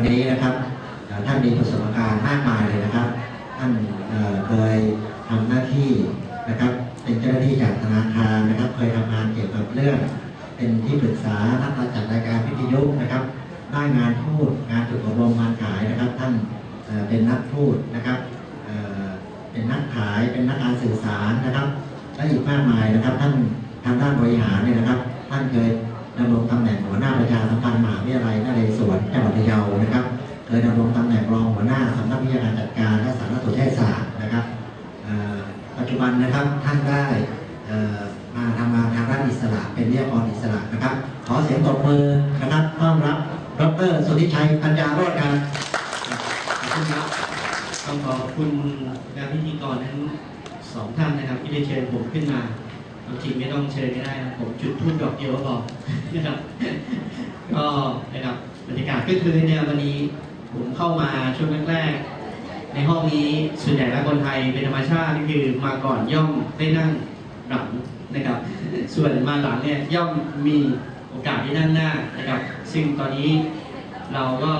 ันนี้นะครับท่านมีประสบการณ์มากมายเลยนะครับ ท่านเเคยทำหน้าที่นะครับเป็นเจ้าหน้าที่จากธนาคารนะครับ เคยทำงานเกี่ยวกับเรื่อง เป็นที่ปรึกษานักจัดรายการวิทยุนะครับ ได้งานพูดงานฝึกอบรมงานขายนะครับ ท่านเเป็นนักพูดนะครับเเป็นนักขายเป็นนักการสื่อสารนะครับและอีกมากมายนะครับ ท่านทางด้านบริหารเนี่ยนะครับ ท่านเคยดำรงตำแหน่งหัวหน้าประชาสัมพันธ์มหาวิทยาลัย เคยดำรงตำแหน่งรองหัวหน้าสำนักวิชาการจัดการและสารสนเทศศาสตร์นะครับปัจจุบันนะครับท่านได้มาทำงานทางด้านอิสระ เป็นวิทยากรอิสระนะครับ ขอเสียงตบมือนะครับต้อนรับดรสุธิชัยปัญญาโรจน์ครับขอบคุณครับต้องขอบคุณงานพิธีกรทั้งสองท่านนะครับที่ได้เชิญผมขึ้นมาเอาจริงไม่ต้องเชิญก็ได้นะผมจุดทูบดอกเดียวก็พอนะครับก็นะครับบรรยากาศก็คือเนี่ยวันนี้ ผมเข้ามาช่วงแรกๆในห้องนี้ส่วนใหญ่แล้วคนไทยเป็นธรรมชาติก็คือมาก่อนย่อมได้นั่งหลังนะครับ ส่วนมาหลังเนี่ยย่อมมีโอกาสได้นั่งหน้านะครับ ซึ่งตอนนี้เราก็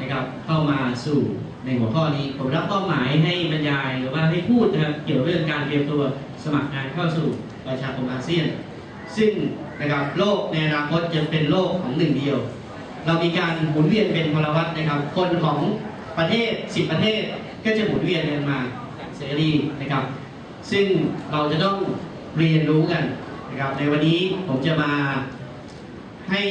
นะครับเข้ามาสู่ในหัวข้อนี้ ผมรับเป้าหมายให้บรรยายหรือว่าให้พูดนะครับเกี่ยวกับเรื่องการเตรียมตัวสมัครงานเข้าสู่ประชาคมอาเซียน ซึ่งนะครับโลกในอนาคตจะเป็นโลกของหนึ่งเดียว เรามีการหมุนเวียนเป็นพลวัตนะครับ คนของประเทศ 10 ประเทศก็จะหมุนเวียนกันมาเสรีนะครับ ซึ่งเราจะต้องเรียนรู้กันนะครับ ในวันนี้ผมจะมาให้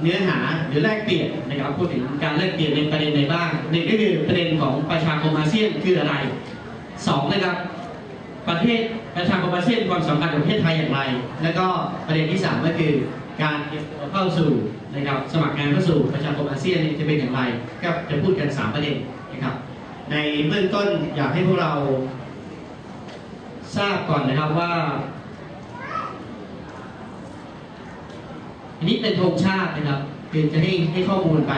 เนื้อหาหรือแลกเปลี่ยนนะครับพูดถึงการแลกเปลี่ยนในประเด็นใดบ้างหนึ่งก็คือประเด็นของประชาคมอาเซียนคืออะไรสองนะครับ ประเทศประชาคมอาเซียนความสำคัญของประเทศไทยอย่างไร แล้วก็ประเด็นที่สามก็คือ การเตรียมตัวเข้าสู่นะครับสมัครงานเข้าสู่ประชาคมอาเซียนจะเป็นอย่างไรก็จะพูดกันสามประเด็นนะครับ ในเบื้องต้นอยากให้พวกเราทราบก่อนนะครับว่า อันนี้เป็นธงชาตินะครับคือจะให้ให้ข้อมูลไป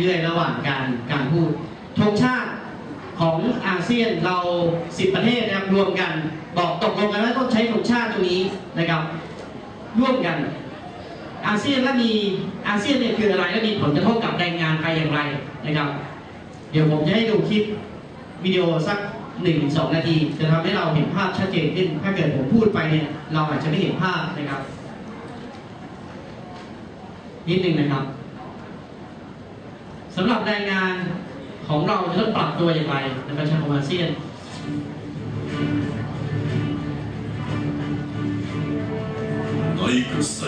เรื่อยๆ ระหว่างการการพูดธงชาติของอาเซียนเรา 10 ประเทศนะครับรวมกัน บอกตกลงกันว่าต้องใช้ธงชาติตรงนี้นะครับร่วมกัน อาเซียนและมีอาเซียนเนี่ยคืออะไรและมีผลกระทบกับแรงงานไปอย่างไรนะครับ เดี๋ยวผมจะให้ดูคลิปวิดีโอสักหนึ่งสองนาที จะทำให้เราเห็นภาพชัดเจนขึ้น ถ้าเกิดผมพูดไปเนี่ยเราอาจจะไม่เห็นภาพนะครับ นิดนึงนะครับสำหรับแรงงานของเราจะต้องปรับตัวอย่างไรในประชาคมอาเซียน ระแส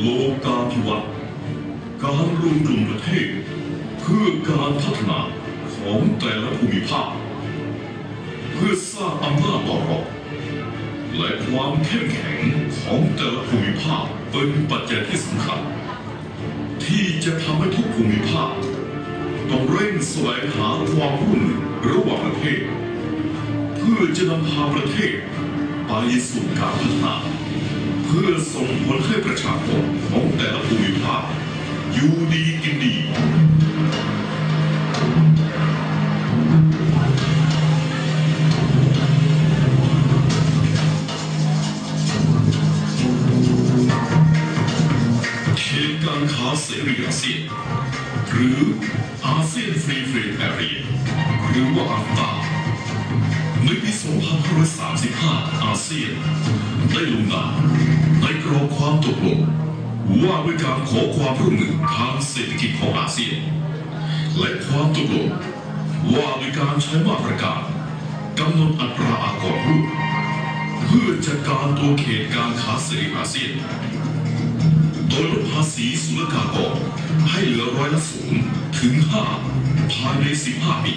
โลกาภิวัตน์การรวมกลุ่มประเทศ เพื่อการพัฒนาของแต่ละภูมิภาค เพื่อสร้างอำนาจต่อรองและความเข้มแข็งของแต่ละภูมิภาคเป็นปัจจัยที่สำคัญ ที่จะทำให้ทุกภูมิภาค ต้องเร่งแสวงหาความร่วมมือระหว่างประเทศ เพื่อจะนำพาประเทศ ไปสู่การพัฒนา เพื่อส่งผลให้ประชาชนของแต่ละภูมิภาคอยู่ดีกินดีเขตการค้าเสรีอาเซียนหรืออาเซียนฟรีเฟรดแอเรียหรือว่าอัฟตาในปี2535 อาเซียนได้ลงนาม รอบความตกลงว่าด้วยการขอความร่วมมือทางเศรษฐกิจของอาเซียน และความตกลงว่าด้วยการใช้มาตรการกำหนดอัตราอากรร่วมเพื่อจัดการตัวเขตการค้าเสรีอาเซียน โดยลดภาษีศุลกากรให้เหลือร้อยละศูนย์ถึงห้าภายใน15ปี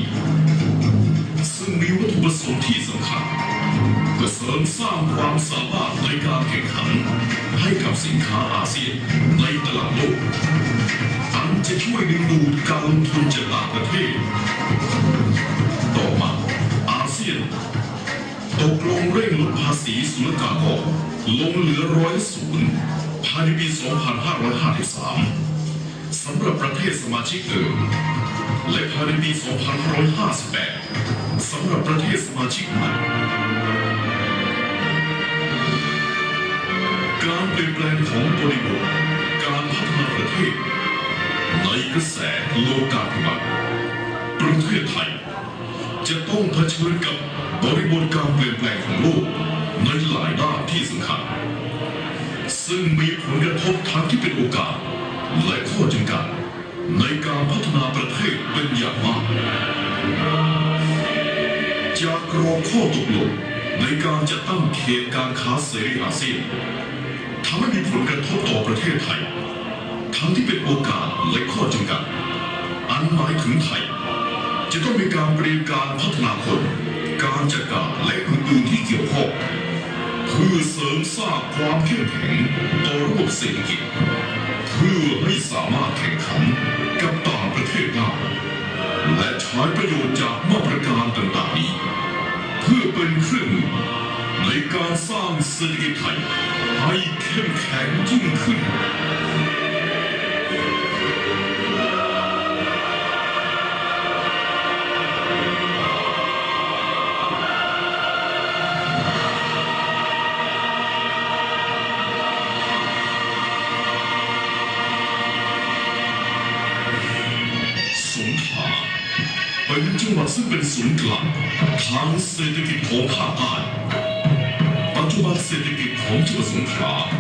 ซึ่งมีวัตถุประสงค์ที่สำคัญ เสริมสร้างความสามารถในการแข่งขัน ให้กับสินค้าอาเซียนในตลาดโลกอันจะช่วยดึงดูดการลงทุนจากต่างประเทศ ต่อมาอาเซียนตกลงเร่งลดภาษีศุลกากรลงเหลือร้อยศูนย์ภายในปี 2553 สำหรับประเทศสมาชิกเดิมและภายในปี 2558 สำหรับประเทศสมาชิกใหม่ การเปลี่ยนแปลงของบริบทการพัฒนาประเทศ ในกระแสโลกาภิวัตน์ประเทศไทย จะต้องเผชิญกับบริบทการเปลี่ยนแปลงของโลกในหลายด้านที่สำคัญ ซึ่งมีผลกระทบทั้งที่เป็นโอกาส และข้อจำกัดในการพัฒนาประเทศเป็นอย่างมากจากรอข้อตกลงในการจัดตั้งเขตการค้าเสรีอาเซียน ทำให้มีผลกระทบต่อประเทศไทย ทั้งที่เป็นโอกาสและข้อจำกัด อันหมายถึงไทย จะต้องมีการเรียมการพัฒนาคน การจัดการและอื่นๆที่เกี่ยวข้องเพื่อเสริมสร้างความเข้มแข็งต่อระบบเศรษฐกิจ เพื่อให้สามารถแข่งขันกับต่างประเทศได้และใช้ประโยชน์จากมาตรการต่างๆนี้ เพื่อเป็นเครื่องมือในการสร้างเศรษฐกิจไทยให้ เข้มแข็งยิ่งขึ้นสงขลาเป็นจังหวัดซึ่งเป็นศูนย์กลางทางเศรษฐกิจของภาคใต้ปัจจุบันเศรษฐกิจของจังหวัดสงขลา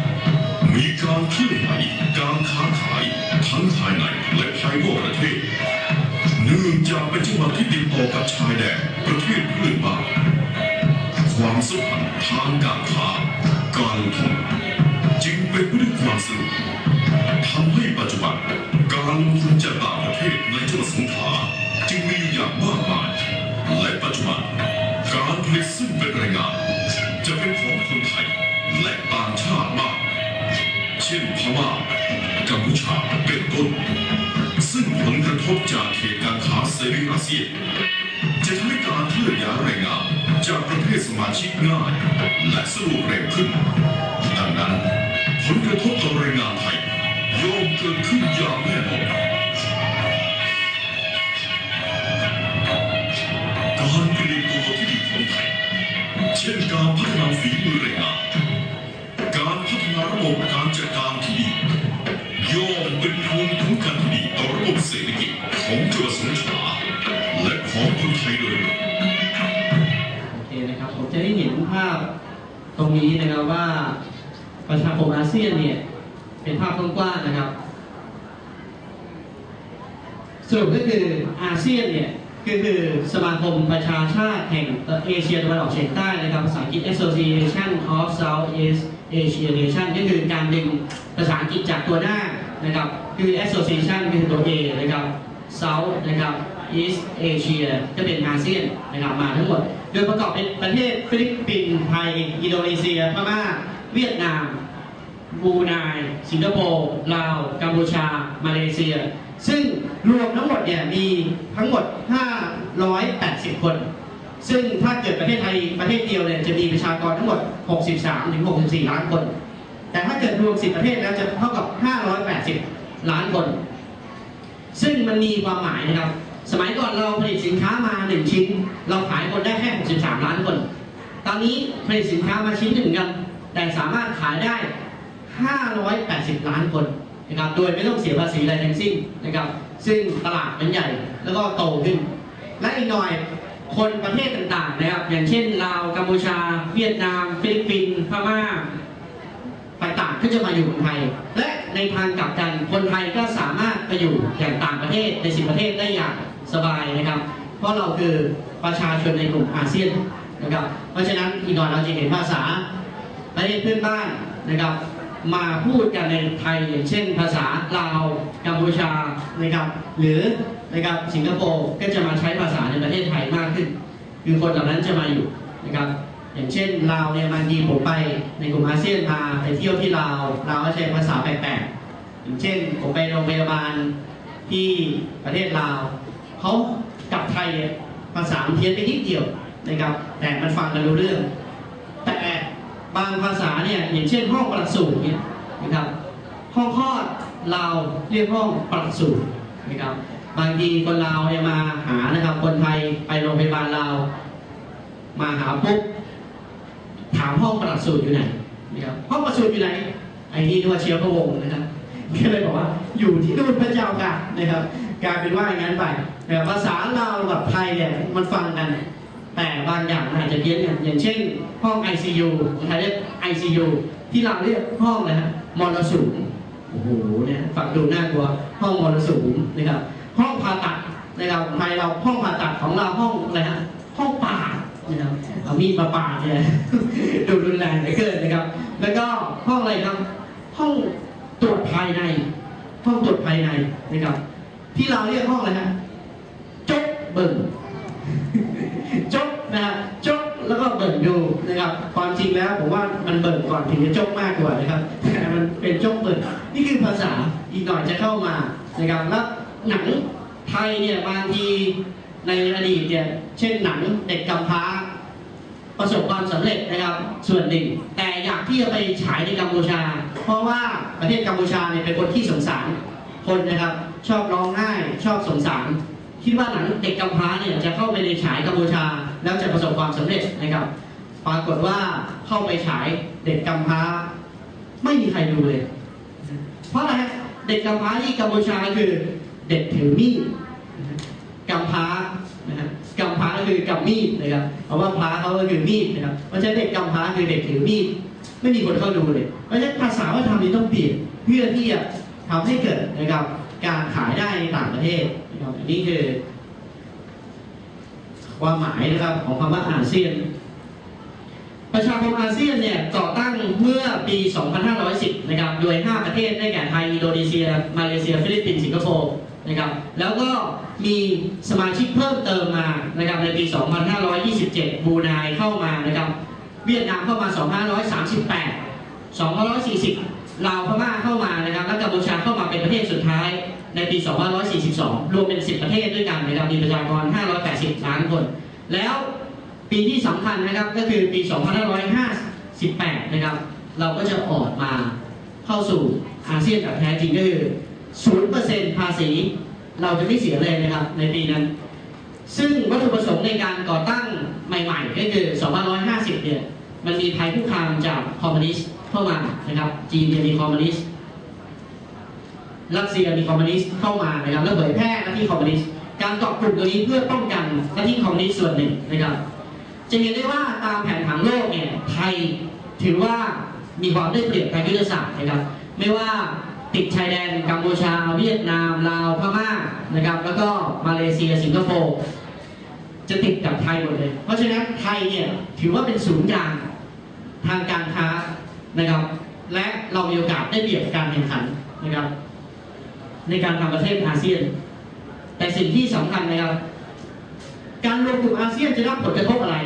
อกับชายแดนประเทศเพื่อนบ้านความสัมพันธ์ทางการค้าการลงทุนจึงเป็นเรื่องความสนุกทำให้ปัจจุบันการลงทุนจากต่างประเทศในจังหวัดสงขลาจึงมีอยู่อย่างมากมาย และปัจจุบันการผลิตซึ่งเป็น ซียนจะทำให้การเคลื่อนย้ายแรงงานจากประเทศสมาชิกง่ายและสะดวกเร็วขึ้น ดังนั้นผลกระทบต่อแรงงานไทยย่อมเกิดขึ้นอย่างแน่นอนการเตรียมตัวที่ดีของไทย เช่นการพัฒนาฝีมือแรงงาน การพัฒนาระบบการจัด เซียนเนี่ยเป็นภาพกว้างๆนะครับสรุปก็คืออาเซียนเนี่ยก็คือสมาคมประชาชาติแห่งเอเชียตะวันออกเฉียงใต้นะครับภาษาอังกฤษ Association of Southeast Asia Nation ก็คือการดึงภาษาอังกฤษจากตัวหน้านะครับคือ Association คือตัว A นะครับ South นะครับ East Asia ก็เป็นอาเซียนนะครับมาทั้งหมด โดยประกอบเป็นประเทศฟิลิปปินส์ไทย อินโดนีเซียพม่าเวียดนาม บรูไนสิงคโปร์ลาวกัมพูชา มาเลเซีย ซึ่งรวมทั้งหมดเนี่ยมีทั้งหมด 580 คน ซึ่งถ้าเกิดประเทศไทยประเทศเดียวเนี่ยจะมีประชากรทั้งหมด 63 ถึง 64 ล้านคน แต่ถ้าเกิดรวม 10 ประเทศแล้วจะเท่ากับ 580 ล้านคน ซึ่งมันมีความหมายนะครับ สมัยก่อนเราผลิตสินค้ามา 1 ชิ้น เราขายคนได้แค่ 63 ล้านคน ตอนนี้ผลิตสินค้ามาชิ้นหนึ่งกัน แต่สามารถขายได้ 580 ล้านคนนะครับโดยไม่ต้องเสียภาษีอะไรทั้งสิ้นนะครับ ซึ่งตลาดมันใหญ่แล้วก็โตขึ้น และอีกหน่อยคนประเทศต่างๆนะครับ อย่างเช่นลาวกัมพูชา เวียดนาม ฟิลิปปินส์พม่าต่างๆก็จะมาอยู่เมืองไทย และในทางกลับกันคนไทยก็สามารถไปอยู่อย่างต่างประเทศในสิบประเทศได้อย่างสบายนะครับ เพราะเราคือประชาชนในกลุ่มอาเซียนนะครับ เพราะฉะนั้นอีกหน่อยเราจะเห็นภาษาประเทศเพื่อนบ้านนะครับ มาพูดกันในไทยอย่างเช่นภาษาลาวกัมพูชานะครับ หรือนะครับสิงคโปร์ก็จะมาใช้ภาษาในประเทศไทยมากขึ้น คือคนเหล่านั้นจะมาอยู่นะครับ อย่างเช่นลาวเนี่ยบางทีผมไปในกลุ่มอาเซียนพาไปเที่ยวที่ลาวลาวก็ใช้ภาษาแปลกๆอย่างเช่นผมไปโรงพยาบาลที่ประเทศลาวเขากับไทยเนี่ยภาษาเพี้ยนไปนิดเดียวนะครับ แต่มันฟังกันรู้เรื่อง บางภาษาเนี่ยอย่างเช่นห้องประสูติเนี่ยนะครับ ห้องคลอดลาวเรียกห้องประสูตินะครับ บางทีคนลาวเนี่ยมาหานะครับ คนไทยไปโรงพยาบาลลาวมาหาปุ๊บถามห้องประสูติอยู่ไหนนะครับห้องประสูติอยู่ไหนไอ้นี่นึกว่าเชื้อพระวงศ์นะครับก็เลยบอกว่าอยู่ที่นู่นพระเจ้าค่ะนะครับกลายเป็นว่าอย่างนั้นไปแต่ภาษาเราวกับไทยเนี่ยมันฟังกัน แต่บางอย่างมันอาจจะเพี้ยนกันอย่างเช่น ห้อง ICU ของไทยเรียก ICU ที่เราเรียกห้องนะฮะมรสุมโอ้โหเนี่ยฟังดูน่ากลัวห้องมรสุมนะครับห้องผ่าตัดนะครับไทยเราห้องผ่าตัดของเราห้องอะไรฮะห้องป่านะครับเอามีดมาปาเนี่ยดูรุนแรงเหลือเกินนะครับ แล้วก็ห้องอะไรครับห้องตรวจภายใน ห้องตรวจภายในนะครับ ที่เราเรียกห้องอะไรฮะจกเบิ่ง ดูนะครับความจริงแล้วผมว่ามันเบิ่งก่อนถึงจะจกมากกว่านะครับแต่มันเป็นจกเบิ่งนี่คือภาษาอีกหน่อยจะเข้ามานะครับแล้วหนังไทยเนี่ยบางทีในอดีตเนี่ยเช่นหนังเด็กกำพร้าประสบความสำเร็จนะครับส่วนหนึ่ง แต่อยากที่จะไปฉายในกัมพูชา เพราะว่าประเทศกัมพูชาเนี่ยเป็นคนที่สงสารคนนะครับ ชอบร้องไห้ชอบสงสารคิดว่าหนังเด็กกำพร้าเนี่ยจะเข้าไปในฉายกัมพูชา แล้วจะประสบความสำเร็จนะครับ ปรากฏว่าเข้าไปฉายเด็กกำพร้า ไม่มีใครดูเลย เพราะอะไรเด็กกำพร้าที่กัมพูชาคือเด็กถือมีดกำพร้านะฮะกำพร้าก็คือกำมีดนะครับเพราะว่าพร้าเขาก็คือมีดนะครับเพราะฉะนั้นเด็กกำพร้าคือเด็กถือมีดไม่มีคนเข้าดูเลย เพราะฉะนั้นภาษาวัฒนธรรมนี้ต้องเปลี่ยนเพื่อที่จะทำให้เกิดนะครับ การขายได้ในต่างประเทศนะครับอันนี้คือ ความหมายนะครับของคำว่าอาเซียน ประชาคมอาเซียนเนี่ยก่อตั้งเมื่อปี 2510 นะครับ โดย 5 ประเทศได้แก่ไทย อินโดนีเซีย มาเลเซีย ฟิลิปปินส์ สิงคโปร์นะครับ แล้วก็มีสมาชิกเพิ่มเติมมา นะครับ ในปี 2527บรูไนเข้ามานะครับ เวียดนามเข้ามา 2538 2540 ลาวพม่าเข้ามานะครับ และกัมพูชาเข้ามาเป็นประเทศสุดท้าย ในปี 2542 รวมเป็น 10 ประเทศด้วยกันนะครับ มีประชากร 580 ล้านคน แล้ว ปีที่สำคัญนะครับก็คือปี 2558 นะครับ เราก็จะออกมาเข้าสู่อาเซียนแบบแท้จริงก็คือ0%ภาษี เราจะไม่เสียเลยนะครับในปีนั้น ซึ่งวัตถุประสงค์ในการก่อตั้งใหม่ๆ ก็คือ 2550 เนี่ย มันมีภัยคุกคามจากคอมมิวนิสต์เข้ามานะครับ จีนเนี่ยมีคอมมิวนิสต์รัสเซียมีคอมมิวนิสต์เข้ามานะครับแล้วเผยแพร่หน้าที่คอมมิวนิสต์การเกาะกลุ่มตัวนี้เพื่อป้องกันหน้าที่คอมมิวนิสต์ส่วนหนึ่งนะครับ จะเห็นได้ว่าตามแผนผังโลกเนี่ยไทยถือว่ามีความได้เปรียบทางยุทธศาสตร์นะครับ ไม่ว่าติดชายแดนกัมพูชา เวียดนาม ลาวพม่านะครับ แล้วก็มาเลเซียสิงคโปร์จะติดกับไทยหมดเลย เพราะฉะนั้นไทยเนี่ยถือว่าเป็นศูนย์กลางทางการค้านะครับ และเรามีโอกาสได้เปรียบการแข่งขันนะครับ ในการทำประเทศอาเซียน แต่สิ่งที่สำคัญนะครับ การรวมกลุ่มอาเซียนจะรับผลกระทบอะไร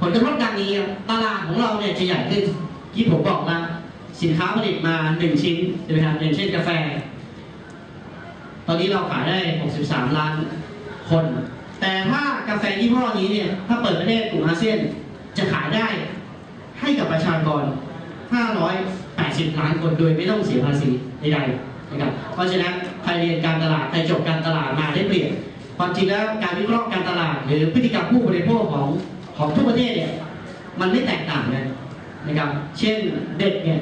ผลกระทบดังนี้ตลาดของเราเนี่ยจะใหญ่ขึ้นที่ผมบอกนะสินค้าผลิตมาหนึ่งชิ้นใช่ไหมครับอย่างเช่นกาแฟ ตอนนี้เราขายได้ 63 ล้านคน แต่ถ้ากาแฟยี่ห้อนี้เนี่ยถ้าเปิดประเทศกลุ่มอาเซียนจะขายได้ให้กับประชากร 580 ล้านคนโดยไม่ต้องเสียภาษีใดๆนะครับเพราะฉะนั้นใครเรียนการตลาดใครจบการตลาดมาได้เปรียบ ความจริงแล้วการวิเคราะห์การตลาด หรือพฤติกรรมผู้บริโภคของของทุกประเทศเนี่ยมันไม่แตกต่างกันนะครับ เช่นเด็กเนี่ย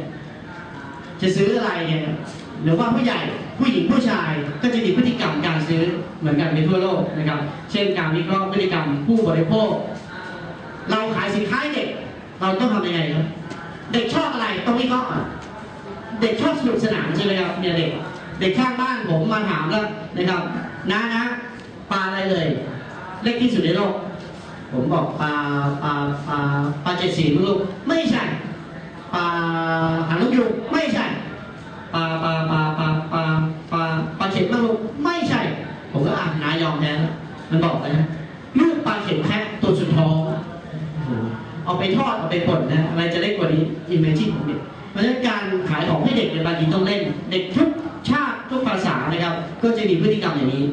จะซื้ออะไรเนี่ยหรือว่าผู้ใหญ่ผู้หญิงผู้ชายก็จะมีพฤติกรรมการซื้อเหมือนกันในทั่วโลกนะครับ เช่นการวิเคราะห์พฤติกรรมผู้บริโภค เราขายสินค้าให้เด็ก เราต้องทำยังไงครับ เด็กชอบอะไรต้องวิเคราะห์เด็กชอบสนุกสนานใช่ไหมครับเนี่ยเด็ก เด็กข้างบ้านผมมาถามแล้วนะครับน้านะ ปลาอะไรเลยเล็กที่สุดในโลก ผมบอกปลาปลาปลาปลาเจ็ดสีลูกไม่ใช่ปลาหางนกยูงไม่ใช่ปลาปลาปลาปลาปลาปลาปลาเข็มมากลูกไม่ใช่ ผมก็อ่านนายอมแทนมันบอกเลยนะลูกปลาเข็มแค่ตัวสุดท้องเอาไปทอดเอาไปป่นนะอะไรจะเล็กกว่านี้อิมเมจินของเด็กเพราะฉะนั้นการขายของให้เด็กในบางทีต้องเล่น เด็กทุกชาติทุกภาษานะครับ ก็จะมีพฤติกรรมอย่างนี้